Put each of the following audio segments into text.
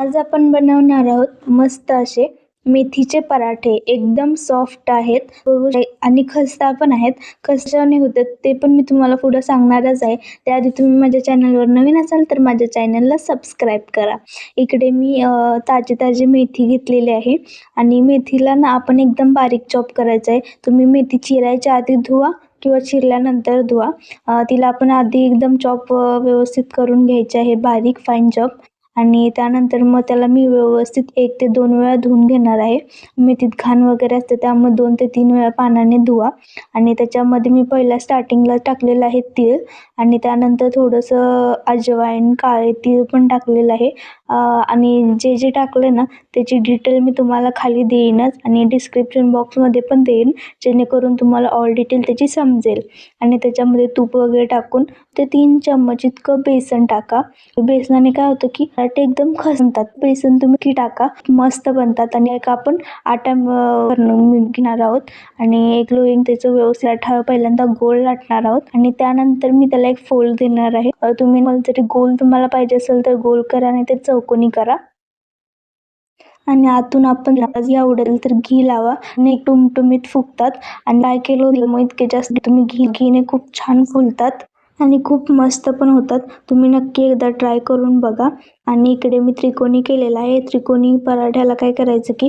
आज आपण बनवणार आहोत मस्त असे मेथीचे पराठे. एकदम सॉफ्ट आहेत. आणि खस्ता पण आहेत. कशाने होतात. ते पण मी तुम्हाला पुढं सांगणारच आहे. त्याआधी तुम्ही माझ्या चॅनलवर नवीन असाल तर माझ्या चॅनलला सबस्क्राईब करा. इकडे मी अ, ताजी ताजी मेथी घेतलेली आहे. आणि मेथीला ना आपण एकदम बारीक चॉप करायचं आहे तुम्ही मेथी चिरायच्या आधी धुवा किंवा चिरल्यानंतर धुवा. तिला आपण आधी एकदम चॉप व्यवस्थित करून घ्यायचे आहे. बारीक फाईन चॉप आणि त्यानंतर मग त्याला मी व्यवस्थित एक ते दोन वेळा धुवून घेणार आहे. मेथीत घाण वगैरे असते त्यामुळे दोन ते तीन वेळा पाण्याने धुवा. आणि त्याच्यामध्ये मी पहिल्या स्टार्टिंगला टाकलेलं आहे तीळ. आणि त्यानंतर थोडंसं अजवाईन काळे तीळ पण टाकलेलं आहे. आणि जे जे टाकलं ना त्याची डिटेल मी तुम्हाला खाली देईनच आणि डिस्क्रिप्शन बॉक्समध्ये पण देईन जेणेकरून तुम्हाला ऑल डिटेल त्याची समजेल. आणि त्याच्यामध्ये तूप वगैरे टाकून ते तीन चम्मच इतकं बेसन टाका. बेसनाने काय होतं की ते एकदम खसतात. बेसन तुम्ही की टाका मस्त बनतात. आणि एक आपण आटा घेणार आहोत आणि एक लोईंग त्याचं व्यवस्थित आठा पहिल्यांदा गोल लाटणार आहोत. आणि त्यानंतर मी त्याला एक फोल्ड देणार आहे. तुम्ही मला जरी गोल तुम्हाला पाहिजे असेल तर गोल करा नाही तर चौकोनी करा. आणि आतून आपण जी आवडेल तर घी लावा. आणि टुमटुमीत फुगतात. आणि काय केलं? होतं मग इतके जास्त तुम्ही घी घीने खूप छान फुलतात. आणि खूप मस्त पण होतात. तुम्ही नक्की एकदा ट्राय करून बघा. आणि इकडे मी त्रिकोणी केलेला आहे. त्रिकोणी पराठ्याला काय करायचं की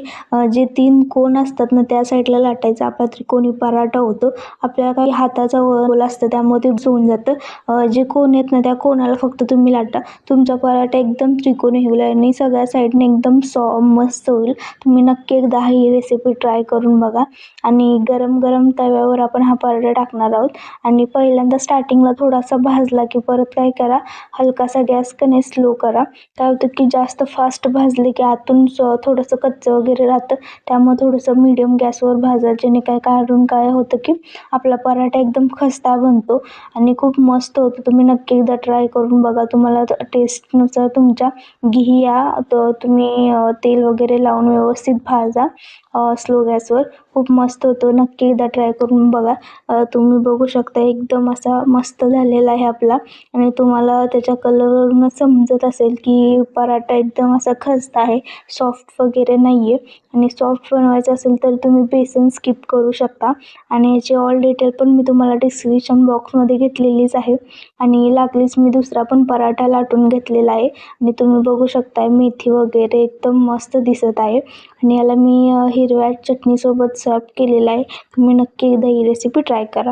जे तीन कोण असतात ना त्या साईडला लाटायचं. आपला त्रिकोणी पराठा होतो. आपल्याला काही हाताचा गोल असतं त्यामुळे ते होऊन जातं. जे कोण आहेत ना त्या कोणाला फक्त तुम्ही लाटा. तुमचा पराठा एकदम त्रिकोणी होईल आणि सगळ्या साईडने एकदम सॉ मस्त होईल. तुम्ही नक्की एकदा ही रेसिपी ट्राय करून बघा. आणि गरम गरम तव्यावर आपण हा पराठा टाकणार आहोत. आणि पहिल्यांदा स्टार्टिंगला थोडा थोडासा भाजला की परत काय करा हलकासा गॅस कने स्लो करा. काय होतं की जास्त फास्ट भाजले की आतून थोडंसं कच्चं वगैरे राहतं. त्यामुळे थोडंसं मिडियम गॅसवर भाजा जेणे काय काढून काय होतं की आपला पराठा एकदम खस्ता बनतो आणि खूप मस्त होतो. तुम्ही नक्की एकदा ट्राय करून बघा. तुम्हाला टेस्टनुसार तुमच्या घी या तर तुम्ही तेल वगैरे लावून व्यवस्थित भाजा स्लो गॅसवर. खूप मस्त होतो. नक्की एकदा ट्राय करून बघा. तुम्ही बघू शकता. एकदम असा मस्त झाला झालेला आहे आपला. आणि तुम्हाला त्याच्या कलरवरूनच समजत असेल की पराठा एकदम असा खस्त आहे सॉफ्ट वगैरे नाही आहे आणि सॉफ्ट बनवायचं असेल तर तुम्ही बेसन स्किप करू शकता. आणि याची ऑल डिटेल पण मी तुम्हाला डिस्क्रिप्शन बॉक्समध्ये घेतलेलीच आहे. आणि लागलीच मी दुसरा पण पराठा लाटून घेतलेला आहे. आणि तुम्ही बघू शकताय मेथी वगैरे एकदम मस्त दिसत आहे. आणि याला मी हिरव्या चटणीसोबत सर्व केलेला आहे. तुम्ही नक्की एकदा ही रेसिपी ट्राय करा.